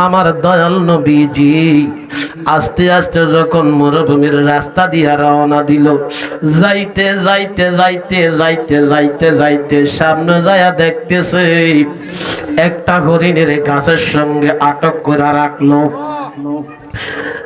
আমার দয়াল নবীজি, আস্তে আস্তে যখন মরুভূমির রাস্তা দিয়া রওনা দিল, যাইতে যাইতে যাইতে যাইতে যাইতে যাইতে সামনে যায়া দেখতেছে, একটা হরিণের গাছের সঙ্গে আটক করে রাখল।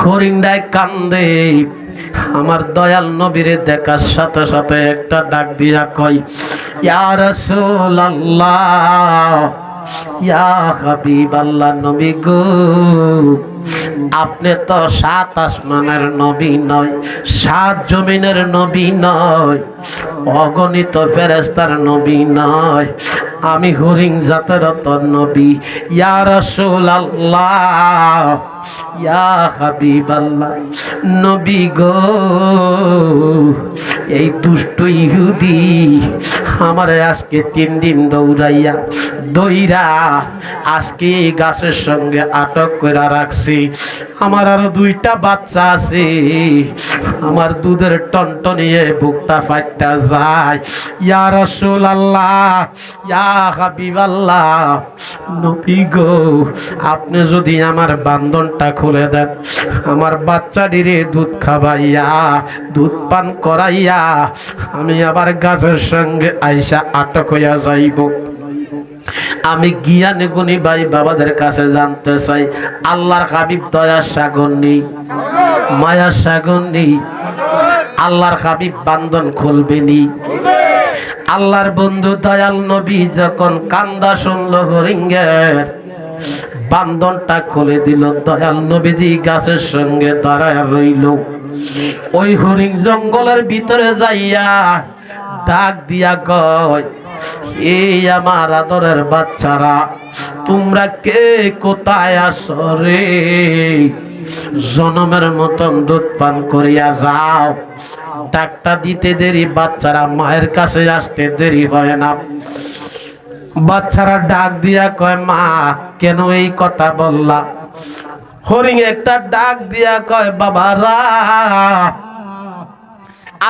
হরিণটায় কান্দে, আমার দয়াল নবীরে দেখার সাথে সাথে একটা ডাক দিয়া কয়, ইয়া রাসূলুল্লাহ ইয়া হাবিবাল্লাহ নবী গো, আপনি তো সাত আসমানের নবী নয়, সাত জমিনের নবী নয়, অগণিত ফেরেস্তার নবী নয়, আমি হরিং জাতের তোর নবী। ইয়া রাসূলুল্লাহ ইয়া হাবিবাল্লাহ, নবী গো, এই দুষ্ট ইহুদি আমার আজকে তিন দিন দৌড়াইয়া দইরা আজকে গাছের সঙ্গে আটক করে রাখছি। আমার আরও দুইটা বাচ্চা আছে। আমার দুধের টনটনিয়ে বুকটা ফাটটা যায়। ইয়া রসুল আল্লাহ ইয়া হাবিব আল্লাহ নবী গো, আপনি যদি আমার বান্ধনটা খুলে দেন আমার বাচ্চাটিরে দুধ খাবাইয়া দুধ পান করাইয়া, আমি আবার গাছের সঙ্গে আইসা আটক হইয়া যাইব। আমি জ্ঞানী গুণী ভাই বাবাদের কাছে জানতে চাই, আল্লাহর হাবিব দয়ার সাগর নেই, মায়ার সাগর নেই, আল্লাহর হাবিব বান্ধন খুলবে নি আল্লাহর বন্ধু দয়াল নবী যখন কান্দা শুনল হরিঙ্গের বান্ধনটা খুলে দিল। দয়াল নবীজি গাছের সঙ্গে দাঁড়ায় রইল। ওই হরিং জঙ্গলের ভিতরে যাইয়া ডাক দিয়া কয়, এই আমার আদরের বাচ্চারা, তোমরা কে? কোথায় আসো রে? জনমের মতন দুধ পান করিয়া যাও। ডাকটা দিতে দেরি, বাচ্চারা মায়ের কাছে আসতে দেরি হয় না। বাচ্চারা ডাক দিয়া কয়, মা, কেন এই কথা বললা? হরিং একটা ডাক দিয়া কয়, বাবারা,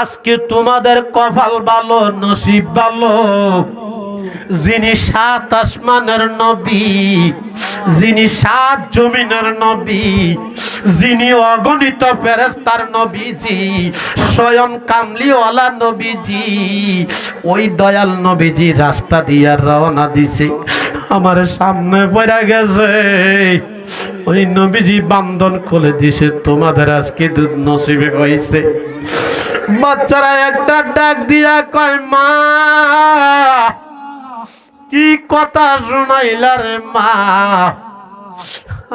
আজকে তোমাদের কপাল ভালো, নসিব ভালো। যিনি সাত আসমানের নবী, যিনি সাত জমিনের নবী, যিনি অগণিত ফেরেস্তার নবীজি, স্বয়ং কামলিওয়ালা নবীজি, ওই দয়াল নবীজি রাস্তা দিয়া রওনা দিছে। আমার সামনে পড়া গেছে। ওই নবীজি বান্ধন খুলে দিছে, তোমাদের আজকে দুধ নসিবে হয়েছে বাচ্চারা একটা ডাক দিয়া কয়, মা কি কথা শোনাইলা রে মা?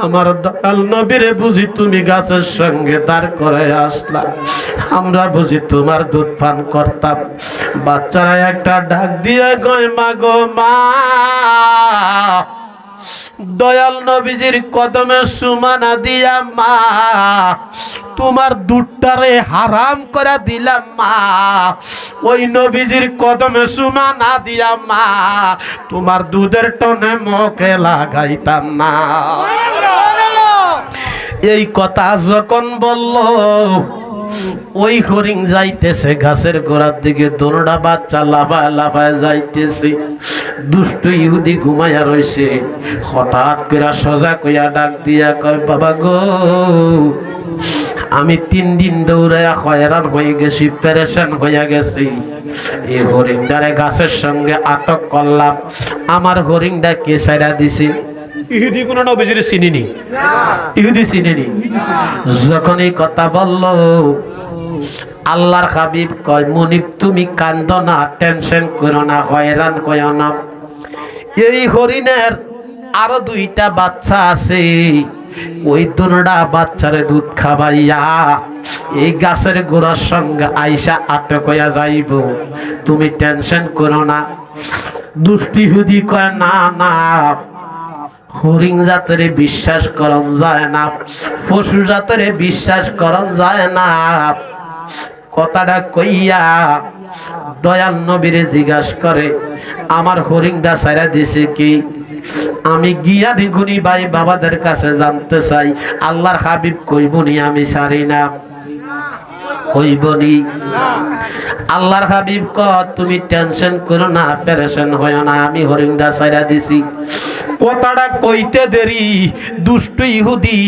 আমার দয়াল নবীরে বুঝি তুমি গাছের সঙ্গে দাঁড় করে আসলা। আমরা বুঝি তোমার দুধ পান করতাম। বাচ্চারা একটা ডাক দিয়ে গয় মা গো, মা। দয়াল নবীজির কদমে সুমানা দিয়া মা, তোমার দুধটারে হারাম করে দিলাম মা। ওই নবীজির কদমে সুমানা দিয়া মা, তোমার দুধের টনে মুখে লাগাইতাম না এই কথা যখন বলল, ওই হরিং যাইতেছে গাছের গোড়ার দিকে দোনোটা বাচ্চা লাফায় লাফায় যাইতেছে। দুষ্ট ইহুদি ঘুমাইয়া রইছে। হঠাৎ করে সজা কইয়া ডাক দিয়া কয়, বাবা গো, আমি তিন দিন দৌড়াইয়া হয়রান হয়ে গেছি প্যারেশান হইয়া গেছি। এই হরিংটারে গাছের সঙ্গে আটক করলাম। আমার হরিংটা কে সাইরা দিছে? ইহুদি কোনো নবীজির চিনিনি। ইহুদি চিনিনি। যখন এই কথা বলল, আল্লাহর হাবিব কয় মনিক তুমি কান্দ না, টেনশন করো না, হয়রান কয় না। এই হরিণের আরও দুইটা বাচ্চা আছে। ওই দুটা বাচ্চারে দুধ খাবাইয়া এই গাছের গোড়ার সঙ্গে আইসা আটক হইয়া যাইব। তুমি টেনশন করো না। দুষ্টি হুদি কয়, না না হরিং জাতের বিশ্বাস করন যায় না, পশু জাতের বিশ্বাস করন যায় না। কথাটা কইয়া দয়াল নবীরে জিজ্ঞাস করে, আমার হরিংটা সাইরা দিছে কি? আমি গিয়া গুনি ভাই বাবাদের কাছে জানতে চাই, আল্লাহর হাবিব কইবনি আমি সারি না? আল্লাহর হাবিব ক তুমি টেনশন করো না প্যারেশন হয় না, আমি হরিংটা সাইরা দিছি। কথাটা কইতে দেরি দুষ্ট ইহুদি।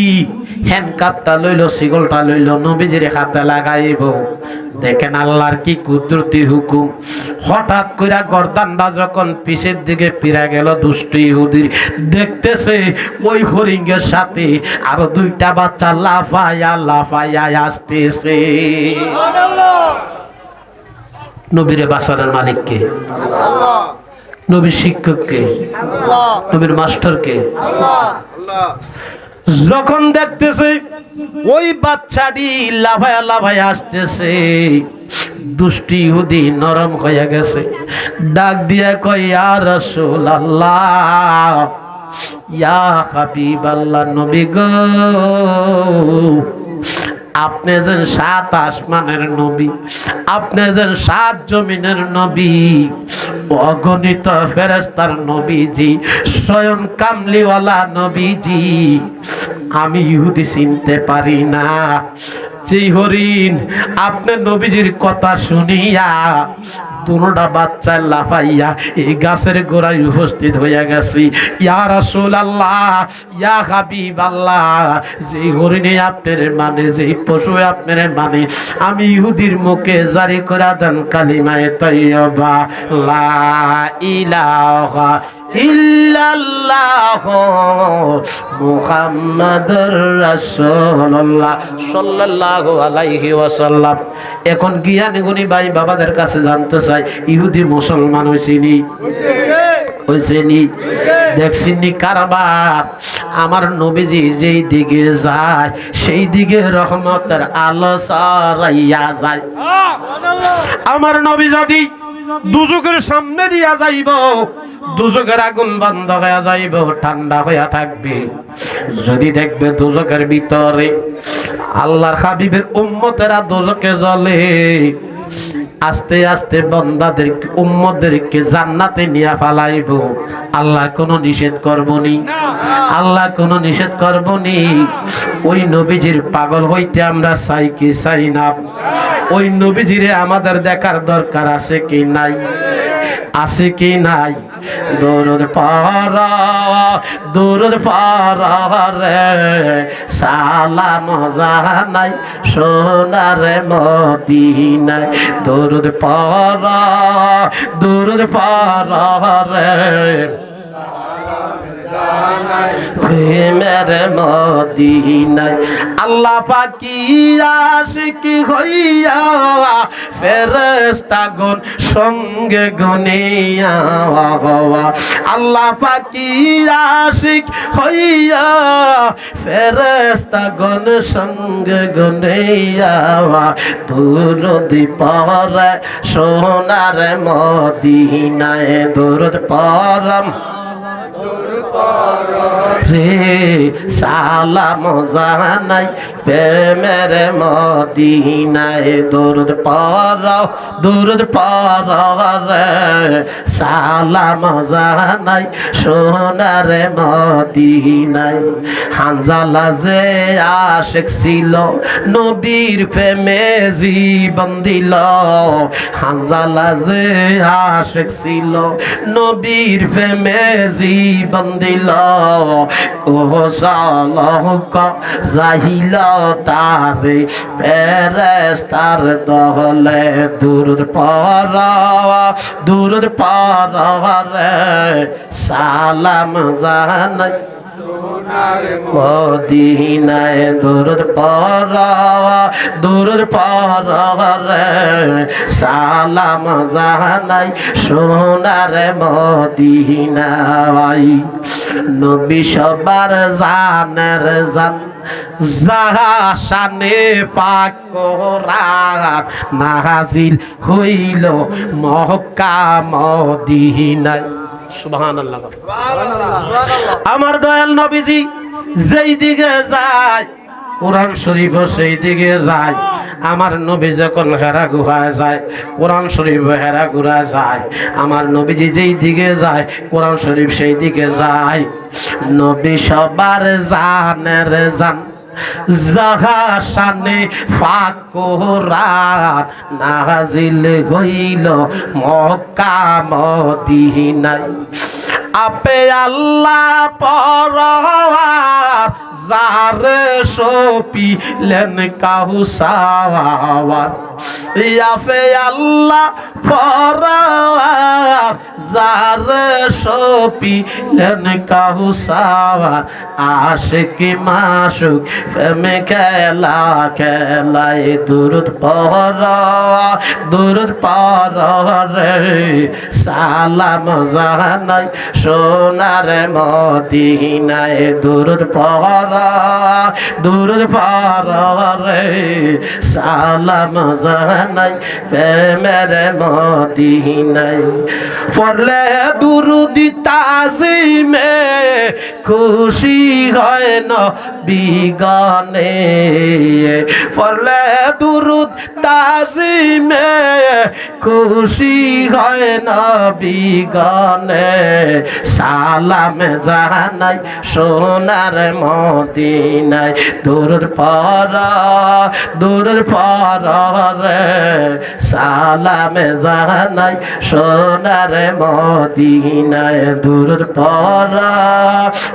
হ্যান্ডকাপটা লইল সিগলটা লইল নবীজির হাতে লাগাইব। দেখেন আল্লাহর কি কুদরতি হুকুম। হঠাৎ কইরা গর্দানটা যখন পিছের দিকে পিরা গেল দুষ্ট ইহুদির দেখতেছে ওই হরিঙ্গের সাথে আরও দুইটা বাচ্চা লাফায়া লাফায়া আসতেছে। নবীরে বাসারের মালিককে। নবীর শিক্ষককে নবীর মাস্টারকে। যখন দেখতেছে ওই বাচ্চাটি লাভায়া লাভায়া আসতেছে দুষ্টি ইহুদি নরম হয়ে গেছে। ডাক দিয়া কয় ইয়া রাসূল আল্লাহ ইয়া হাবিব আল্লাহ নবী গো। আপনি যেন সাত আসমানের নবী, আপনি যেন সাত জমিনের নবী। অগণিত ফেরেস্তার নবীজি, স্বয়ং কামলিওয়ালা নবীজি। আমি ইহুদি চিনতে পারি না। যেই হরিণ, আপনার নবীজির কথা শুনিয়া দুটা বাচ্চা লাফাইয়া এই গাছের গোড়ায় উপস্থিত হইয়া গেছি। ইয়া রাসূল আল্লাহ ইয়া হাবিব আল্লাহ যে হরিণে আপনার মানে যে পশু আপনার মানে আমি ইহুদির মুখে জারি করা দেন কালিমায়ে তৈয়বা, লা ইলাহা ইল্লাল্লাহ মুহাম্মাদুর রাসূলুল্লাহ সাল্লাল্লাহু আলাইহি ওয়াসাল্লাম। এখন জ্ঞানী গুণী ভাই বাবাদের কাছে জানতে চাই ইহুদি মুসলমান হইছিনি হইছেনি দেখছিনি কারবার। আমার নবীজি যেই দিকে যায় সেই দিকে রহমতের আলো সরাইয়া যায়। আমার নবী যদি দুজকের সামনে দিয়া যাইব। দুজকের আগুন বন্ধ হয়ে যাইব, ঠান্ডা হইয়া থাকবে। যদি দেখবে দুজকের ভিতরে আল্লাহর হাবিবের উম্মতেরা দুজকে জ্বলে, আস্তে আস্তে বন্দাদের উম্মদেরকে জান্নাতে নিয়ে ফালাইব। আল্লাহ কোনো নিষেধ করবনি আল্লাহ কোনো নিষেধ করবনি ওই নবীজির পাগল হইতে আমরা চাই কি চাই না? ওই নবীজিরে আমাদের দেখার দরকার আছে কি নাই? আছে কি নাই? দৌড় পারা দৌড় পারা রে। সালা মজা নাই সোনার মদিনায়। দৌড় পারা দৌড় পারা রে। প্রেমের মদিনায় আল্লাহ পাকি আশিক হইয়া ফেরেস্তাগণ সঙ্গে গনিয়া আল্লাহ পাকি আশিক হইয়া ফেরেস্তাগণ সঙ্গে গনিয়া দুরদি পরে সোনার মদিনায় দুরদ পরম রে সালাম জানাই, প্রেমের মদিনায় দূরদ পর দূরদ পর রে সালাম জানাই, সোনার মদিনায়। হানজালা যে আশেক ছিল, নবীর প্রেমে জীবন দিল। হানজালা যে আশেক ছিল, নবীর প্রেমে জীবন দিল। ও সালক রাহিল তারে ফেরেস্তার দহলে দূর পর দূর পর রে। সালাম জানাই। মদিনায় দূর পর দূর পর সালাম জানাই সোনার মদিনায়। নবী সবার জানের জান, যাহা শানে পাক কোরআন নাজিল হইল মক্কা মদিনায়। আমার দয়াল নবীজি যেই দিকে যায়, কোরআন শরীফ সেই দিকে যায়। আমার নবী যখন হেরা গুহায় যায়, কোরআন শরীফ হেরা গুহা যায়। আমার নবীজি যেই দিকে যায়, কোরআন শরীফ সেই দিকে যায়। নবী সবার জানের জান। যাহা শানে ফাকুরান নাজিল হইল মক্কা মদিনায়। আপে আল্লাহ পরওয়ার যার সপিলেন কাহুসাওয়ার ইয়াফে আল্লাহ পরওয়ার যার সপিলেন কাহুসাওয়ার আশিক মাসুক প্রেমে খেলা খেলায় দুরুদ পর দুরুদ পর রে সালাম জানাই সোনার মদিনায় দুরুদ পর দুরুদ পর সালাম জানাই প্রেমের মদিনায়। পড়লে দুরুদি তাজিমে খুশি হয় না বিগানে পড়লে দুরুদ তাজিমে খুশি হয় না বিগানে সালাম জানাই সোনার মদিনায়, দূর পর দূর পর রে। সালাম জানাই সোনার মদিনায়, দূর পর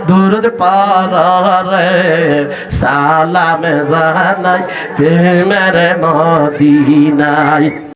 দূর পর রে। সালাম জানাই প্রেমের মদিনায়।